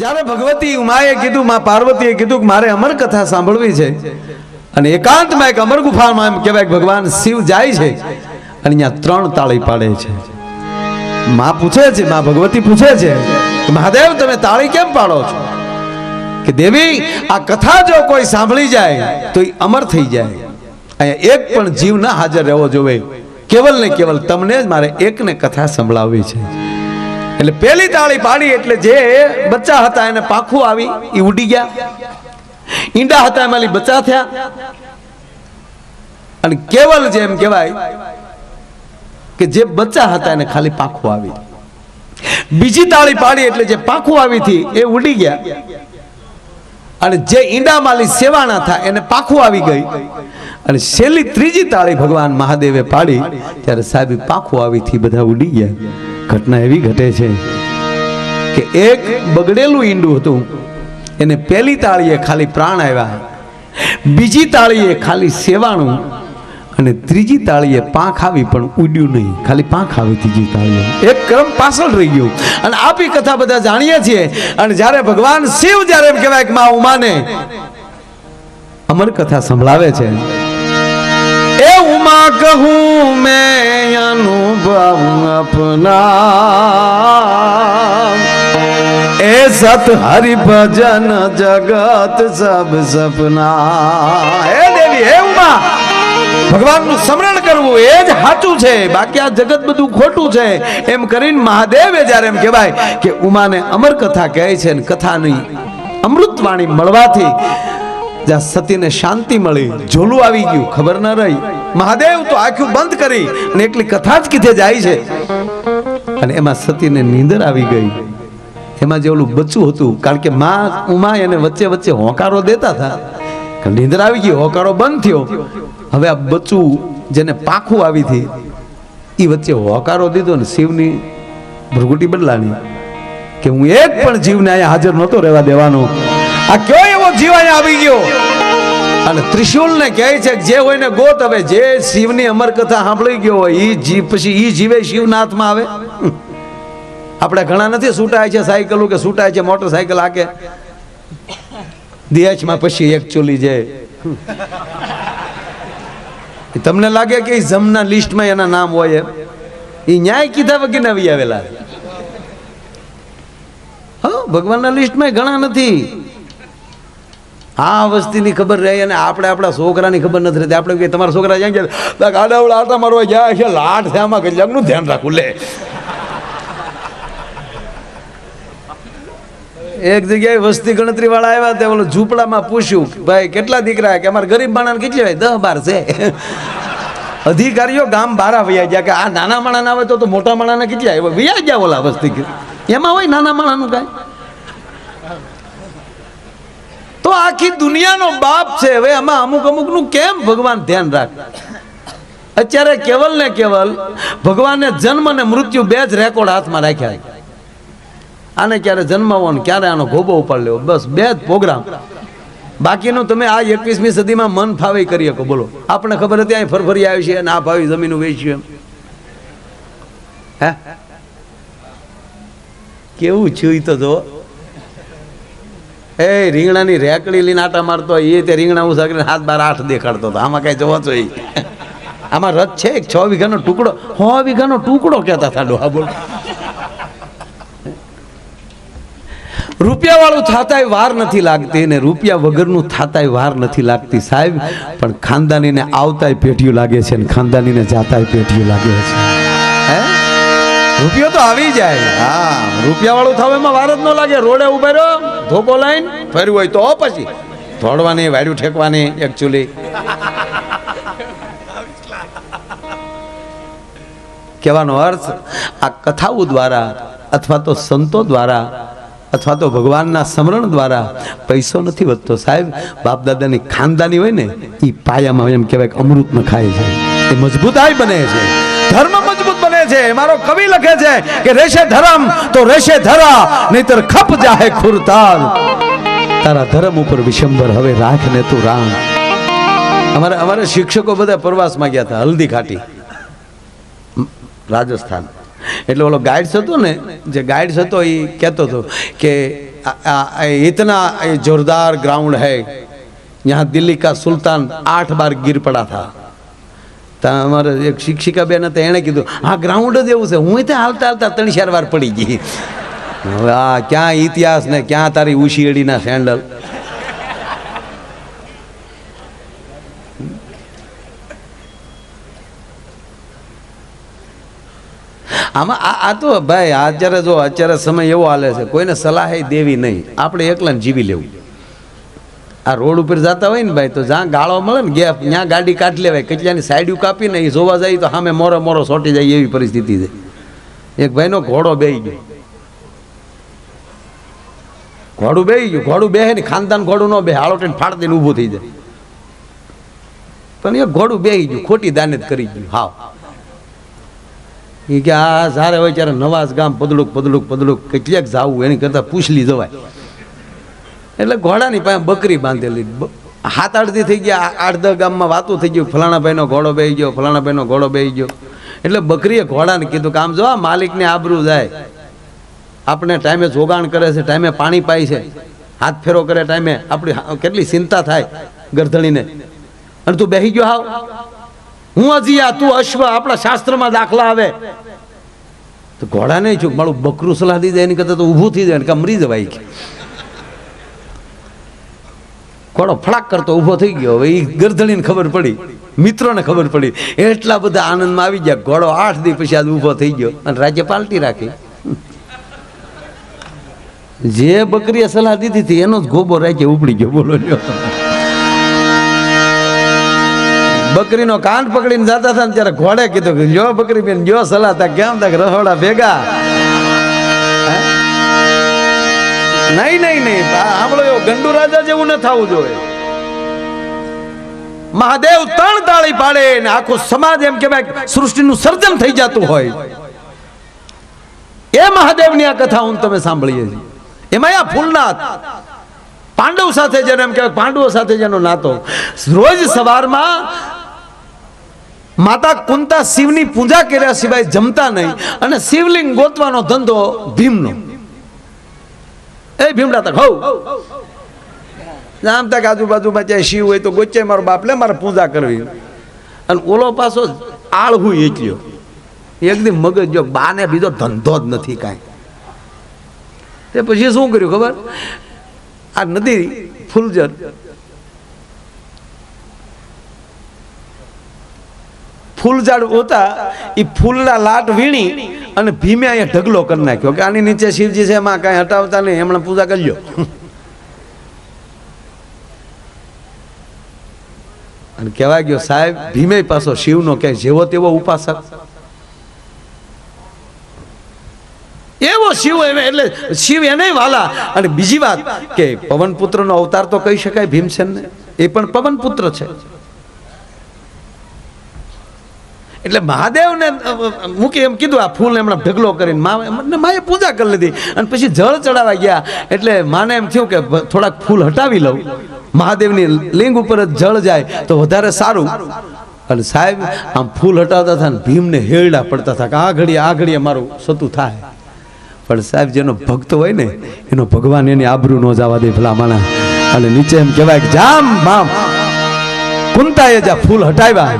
જ્યારે ભગવતી ઉમાએ કીધું, માં પાર્વતીએ કીધું કે મારે અમર કથા સાંભળવી છે. અને એકાંતમાં એક અમર ગુફામાં એમ કહેવાય ભગવાન શિવ જાય છે અને અહીંયા ત્રણ તાળી પાડે છે. માં પૂછે છે, માં ભગવતી પૂછે છે કે મહાદેવ, તમે તાળી કેમ પાડો છો? કે દેવી, આ કથા જો કોઈ સાંભળી જાય તો એ અમર થઈ જાય. અહીંયા એક પણ જીવ ના હાજર રહેવો જોવે કેવલ ને કેવલ તમને જ મારે એકને કથા સંભળાવવી છે. એટલે પેલી તાળી પાડી એટલે જે બચ્ચા હતા એને પાખું આવી એ ઉડી ગયા. ઈંડા હતા એમાં બચ્ચા થયા. અને કેવલ જેમ કહેવાય કે જે બચ્ચા હતા એને ખાલી પાખું આવી. બીજી તાળી પાડી એટલે જે પાખું આવી હતી, એ ઉડી ગયા. અને જે ઈંડા માલી સેવાના થા, એને પાખું આવી ગઈ. અને છેલ્લી ત્રીજી તાળી ભગવાન મહાદેવે પાડી, ત્યારે સાહેબ પાખું આવી થી બધા ઉડી ગયા. ઘટના એવી ઘટે છે કે એક બગડેલું ઈંડું હતું. એને પહેલી તાળીએ ખાલી પ્રાણ આવ્યા બીજી તાળીએ ખાલી સેવાણું અને ત્રીજી તાળીએ પાંખ આવી પણ ઉડ્યું નહીં. ખાલી પાંખ આવી ત્રીજી તાળીએ. એક ક્રમ પાછળ રહી ગયું. અને આપી કથા બધા જાણીએ છીએ. અને જ્યારે ભગવાન શિવ જ્યારે એમ કહેવાય કે મા ઉમાને, અમર કથા સંભળાવે છે. એ ઉમા કહું મેં અનુભવ અપના એ સત હરિ ભજન જગત સબ સપના. હે દેવી, હે ઉમા. ભગવાનનું સ્મરણ કરવું એ જ સાચું છે. બાકી આ જગત બધું ખોટું છે. એમ કરીને મહાદેવે જ્યારે એમ કહેવાય કે ઉમાને અમર કથા કહે છે ને કથા કથાની અમૃતવાણી મળવાથી જ્યાં સતીને શાંતિ મળી, ઝોલું આવી ગયું, ખબર ન રહી. મહાદેવ તો આખું બંધ કરી અને એકલી કથા જ કીધે જાય છે. અને એમાં સતીને નીંદર આવી ગઈ. એમાં જે ઓલું બચ્ચું હતું, કારણ કે માં ઉમા એને વચ્ચે વચ્ચે હોંકારો દેતા હતા. નીંદર આવી ગઈ, હોંકારો બંધ થયો. હવે આ બચ્ચું જેને પાખું આવી હતી એ વચ્ચે હોંકારો દીધો ને શિવની ભૃગુટી બદલાની કે હું એક પણ જીવને અહીંયા હાજર નહોતો રહેવા દેવાનો. આ કયો એવો જીવ આવી ગયો? અને ત્રિશુલ ને કહે છે જે હોય ને ગોત, હવે જે શિવની અમર કથા સાંભળી ગયો હોય, ઈ જીવ પછી ઈ જીવે શિવના હાથમાં આવે આપણે ઘણા નથી છૂટાય છે સાયકલો કે છૂટાય છે મોટરસાયકલ આકે. દિયાચમાં પછી એક ચોલી જાય તમને લાગે કે જમના લિસ્ટમાં એના નામ હોય એમ? એ ન્યાય કીધા વગર આવી આવેલા. હા, ભગવાનના લિસ્ટમાં ઘણા નથી. આ વસ્તીની ખબર રહે અને આપણે આપણા છોકરાની ખબર નથી રહેતી. આપણે કે તમારા છોકરા જ્યાં ગયા? ગાડાવડા આટા મારવા ગયા છે, લાટ છે આમાં કલ્યાણનું ધ્યાન રાખવું લે. એક જગ્યાએ વસ્તી ગણતરી વાળા આવ્યા તે ઓલું ઝૂંપડામાં પૂછ્યું, ભાઈ, કેટલા દીકરા કે અમારા ગરીબ માણસ કેટલી હોય? દહ, બાર છે. અધિકારીઓ ગામ બારા વૈયા ગયા કે આ નાના માણસ આવે તો મોટા માણસને કેટલી આવ્યા વૈયા ગયા ઓલા વસ્તી એમાં હોય નાના માણસનું કાંઈ? તો આખી દુનિયાનો બાપ છે. હવે આમાં અમુક અમુકનું કેમ ભગવાન ધ્યાન રાખે? અત્યારે કેવલ ને કેવલ ભગવાને જન્મ ને મૃત્યુ બે જ રેકોર્ડ હાથમાં રાખ્યા આને ક્યારે જન્માવો ને ક્યારે આનો ગોબો ઉપાડ લેવો? બસ બે જ પ્રોગ્રામ. બાકીનું તમે આ એકવીસમી સદીમાં મન ફાવે કરી શકો. બોલો. આપણને ખબર હતી અહીં ફરફરી આવી છે અને આ ભાવી જમીન વેચ્યું એમ. હે? કેવું છું તો જો. એ રીંગણાની રેકડી લઈને આટા મારતો એ તે રીંગણા હું સાકરીને હાથ બાર આઠ દેખાડતો હતો. આમાં કઈ જોવો એ આમાં રથ છે એક, છ વીઘાનો ટુકડો, છ વીઘાનો ટુકડો કહેતા હતા ડોહા બોલ. રૂપિયાવાળું થાતાય વાર નથી લાગતી ને રૂપિયા વગરનું થાતાય વાર નથી લાગતી સાહેબ, પણ ખાનદાનીને આવતાય પેઢીયું લાગે છે ને ખાનદાનીને જાતાય પેઢીયું લાગે છે. હે? રૂપિયો તો આવી જાય. હા રૂપિયા વાળું થાવ એમાં વાર જ ન લાગે. રોડે ઊભા રહ્યો ધોકો લઈને ફર્યું હોય તો પછી. ધોડવાની વાડ્યું ઠેકવાની એકચ્યુઅલી કહેવાનો અર્થ, આ કથાઓ દ્વારા અથવા તો સંતો દ્વારા અથવા તો ભગવાનના સ્મરણ દ્વારા પૈસો નથી વધતો સાહેબ. બાપ દાદાની ખાનદાની હોય ને એ પાયામાં એમ કહેવાય કે અમૃતમાં ખાય છે. એ મજબૂતાઈ બને છે. ધર્મ છે, મારો કવિ લખે છે કે રેશે ધરમ તો રેશે ધરા, નહીતર ખપ જાહે ખુરતાલ. તારા ધર્મ ઉપર વિશંબર હવે રાખ ને તું રામ. અમારે અમારે શિક્ષકો બધા પ્રવાસમાં ગયા હતા, હલ્દી ઘાટી રાજસ્થાન. એટલે ઓલો ગાઈડ્સ હતો ને, જે ગાઈડ્સ હતો એ કહેતો હતો કે ઇતના જોરદાર ગ્રાઉન્ડ હૈ. યહાં દિલ્હી કા સુલતાન આઠ બાર ગીર પડા થા. અમારે એક શિક્ષિકા બેન હતા, એણે કીધું, આ ગ્રાઉન્ડ જ એવું છે, હું ત્યાં હાલતા હાલતા ત્રણ ચાર વાર પડી ગઈ. હવે આ ક્યાં ઇતિહાસ ને ક્યાં તારી ઉશિયડીના સેન્ડલ આમાં આ આ તો ભાઈ અત્યારે જો અત્યારે સમય એવો હાલે છે, કોઈને સલાહ દેવી નહીં. આપણે એકલાને જીવી લેવું. આ રોડ ઉપર જતા હોય ને ભાઈ, તો જ્યાં ગાળો મળે ને ગેપ ત્યાં ગાડી કાઢી લેવાય. કચલાની સાઈડ કાપીને એ જોવા જાય તો સામે મોરો મોરો સોટી જાય એવી પરિસ્થિતિ છે. એક ભાઈનો ઘોડો બેહી ગયો. ઘોડું બેહી ગયું. ઘોડું બે ને ખાનદાન ઘોડું ન બે હાળો ટેન ફાડ દઈને ઊભું થઈ જાય. પણ એ ઘોડું બેહી ગયું. ખોટી દાનેત કરી ગયું. હાવ. એ કે આ સારે હોય ત્યારે નવાજ ગામ પદલુક પદલુક પદલુક કેટલાક જાવું, એની કરતાં પૂછલી જવાય. એટલે ઘોડાની પાસે બકરી બાંધેલી. હાથ આડતી થઈ ગયા આઠ દસ ગામમાં વાતું થઈ ગયું, ફલાણા ભાઈનો ઘોડો બેહી ગયો, ફલાણા ભાઈનો ઘોડો બેહી ગયો. એટલે બકરીએ ઘોડાને કીધું કે આમ જો આ માલિકને આબરૂ જાય. આપણે ટાઈમે જોગાણ કરે છે, ટાઈમે પાણી પાય છે. હાથ ફેરો કરે ટાઈમે. આપણી કેટલી ચિંતા થાય ગરધણીને. અને તું બેહી ગયો હાવ. હું હજી આ, તું અશ્વ આપણા શાસ્ત્રમાં દાખલા આવે. તો ઘોડા નહીં છું, મારું બકરું સલાહ દી જાય એની કરતાં તો ઊભું થઈ જાય કે મરી જવાય ઘોડો ફળાક કરતો ઊભો થઈ ગયો. હવે એ ગરધણીને ખબર પડી. મિત્રોને ખબર પડી. એટલા બધા આનંદમાં આવી ગયા. ઘોડો આઠ દી પછી આજ ઊભો થઈ ગયો. અને રાજ્ય પાલટી રાખી. જે બકરીએ સલાહ દીધી હતી, એનો જ ગોબો રાજ્ય ઉપડી ગયો. બોલો બકરીનો કાન પકડીને જતા હતા ત્યારે ઘોડે કીધું જો બકરી બેન, જો સલાહ તા કેમ તક રહોડા ભેગા? નહીં નહીં નહીં. આ સાંભળો એવો, ગંડુ રાજા જેવું ન થવું જોઈએ. મહાદેવ ત્રણ તાળી પાડે ને આખો સમાજ એમ કે સૃષ્ટિનું સર્જન થઈ જતું હોય. એ મહાદેવની આ કથા હું તમે સાંભળીએ એમાં આ ફૂલનાથ, પાંડવ સાથે જેને એમ કહેવાય પાંડવો સાથે જેનો નાતો. રોજ સવારમાં માતા કુંતા શિવની પૂજા કર્યા સિવાય જમતા નહીં અને શિવલિંગ ગોતવાનો ધંધો ભીમનો. એ ભીમડા તક હોઉં. આમ તક આજુબાજુમાં ત્યાં શિવ હોય તો ગોચે મારો બાપ લે મારે પૂજા કરવી. અને ઓલો પાછો આળહું એટલ્યો એકદમ મગજ જો બાને બીજો ધંધો જ નથી કાંઈ. તે પછી શું કર્યું ખબર? આ નદી ફૂલજર ફૂલઝાડ હતા એ ફૂલના લાટ વીણી અને ભીમે અહીંયા ઢગલો કરી નાખ્યો કે આની નીચે શિવજી છે, એમાં કાંઈ હટાવતા નહીં એમણે પૂજા કરી અને કહેવાય ગયો, સાહેબ, ભીમે પાછો શિવનો ક્યાંય જેવો તેવો ઉપાસક. એવો શિવ એને, એટલે શિવ એને વાલા. અને બીજી વાત કે પવનપુત્રનો અવતાર તો કહી શકાય ભીમસેનને. એ પણ પવનપુત્ર છે. એટલે મહાદેવને મૂકી એમ કીધું આ ફૂલ એમણે ઢગલો કરીને. મા માએ પૂજા કરી લીધી. અને પછી જળ ચડાવવા ગયા. એટલે માને એમ થયું કે થોડાક ફૂલ હટાવી લઉં. મહાદેવની લિંગ ઉપર જ જળ જાય તો વધારે સારું. અને સાહેબ, આમ ફૂલ હટાવતા હતા ને ભીમને હેરડા પડતા હતા કે આ ઘડીએ આ ઘડીએ મારું સતું થાય. પણ સાહેબ, જેનો ભક્ત હોય ને, એનો ભગવાન એની આબરૂ ન જવા દે ભલા માણા. અને નીચે એમ કહેવાય કે જામ મામ કુંતાએ જ્યાં ફૂલ હટાવ્યા.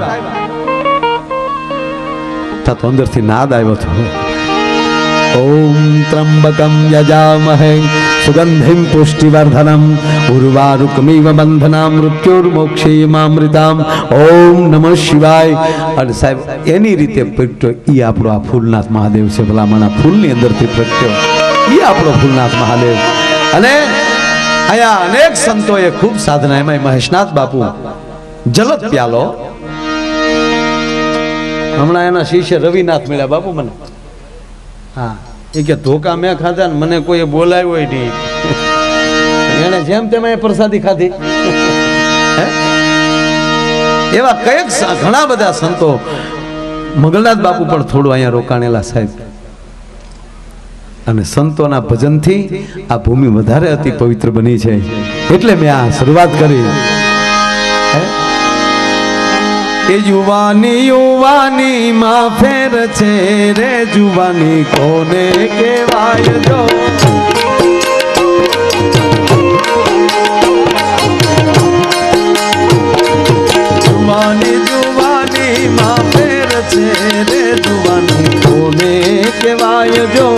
તા તો અંદરથી નાદ આવ્યો હતો ઓમ ત્રંબકમ યજામહે સુગંધિમ પુષ્ટિવર્ધનમ ઉર્વારુકમિવ બંધનામ મૃત્યુર્મોક્ષેયમામૃતામ ઓમ નમઃ શિવાય અને સાહેબ એની રીતે પ્રગટ્યો એ આપણો આ ફૂલનાથ મહાદેવ છે ભલામણા ફૂલની અંદરથી પ્રગટ્યો એ આપણો ફૂલનાથ મહાદેવ અને અહીંયા અનેક સંતોએ ખૂબ સાધના એમાં મહેશનાથ બાપુ જલત પ્યાલો હમણાં એના શિષ્ય રવિનાથ મળ્યા બાપુ મને. હા, એ કે ધોકા મેં ખાધા ને મને કોઈ બોલાવ્યો નહીં. એને જેમ તેમ એ પ્રસાદી ખાધી? એવા કંઈક ઘણા બધા સંતો. મંગલનાથ બાપુ પણ થોડું અહીંયા રોકાણેલા સાહેબ. અને સંતોના ભજનથી આ ભૂમિ વધારે અતિ પવિત્ર બની છે. એટલે મેં આ શરૂઆત કરી? એ જુવાની યુવાની માં ફેર છે રે જુવાની કોને કહેવાય તો જુવાની જુવાની માં ફેર છે રે જુવાની કોને કહેવાય જો?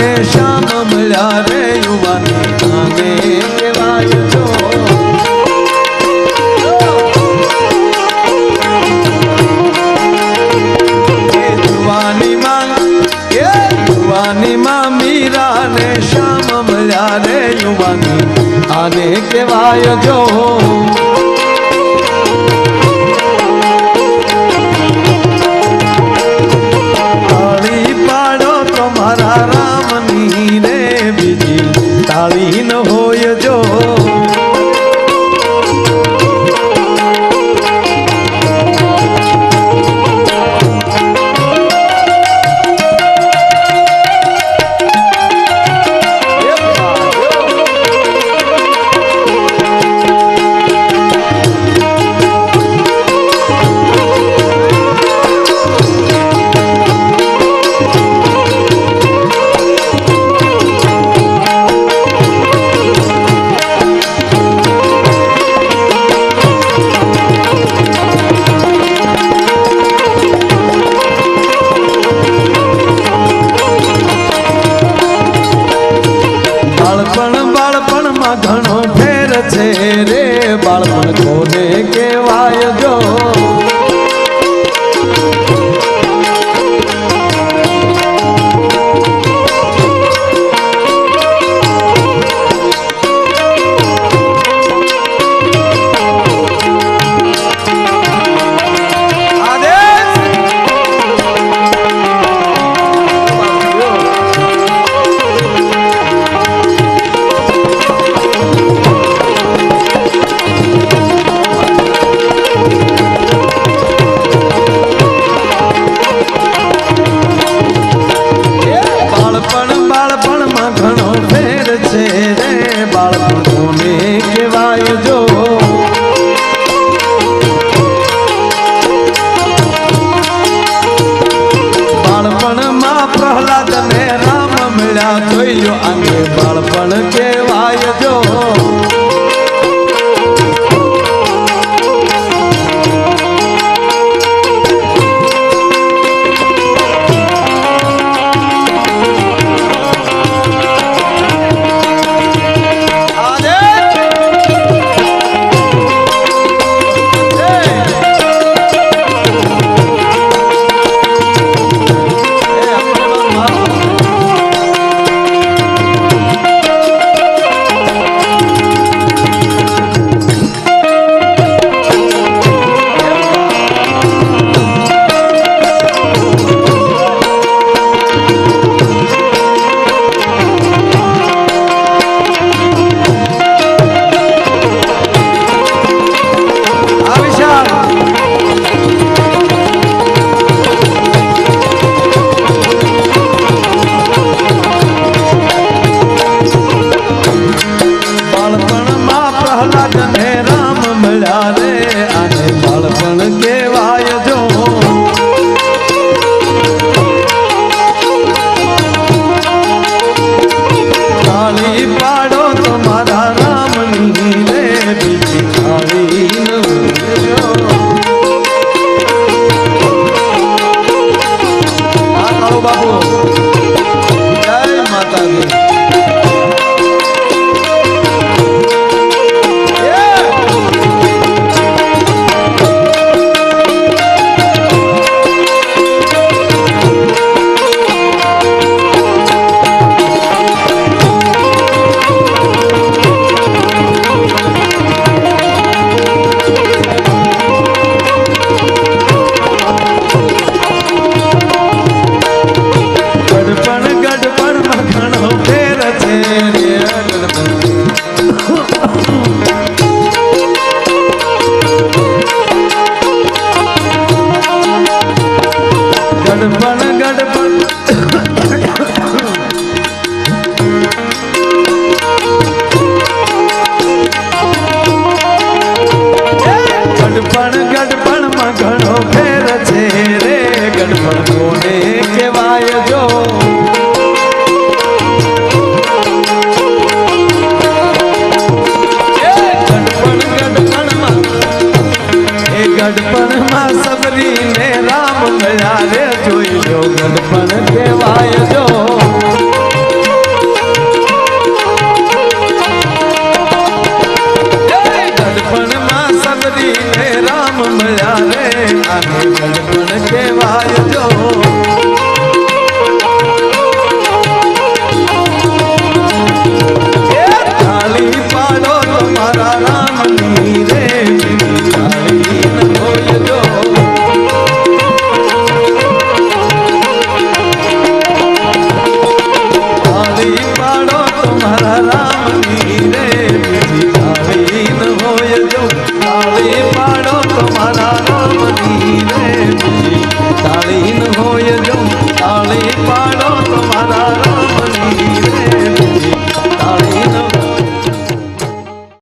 મીરા ને શ્યામ મળ્યા રે યુવાની આને કહેવાય જો એ યુવાની માં એ યુવાની માં મીરા રે બીજી તાળી બાળપણ બાળપણમાં ઘણો બાળપણમાં પ્રહલાદ 你。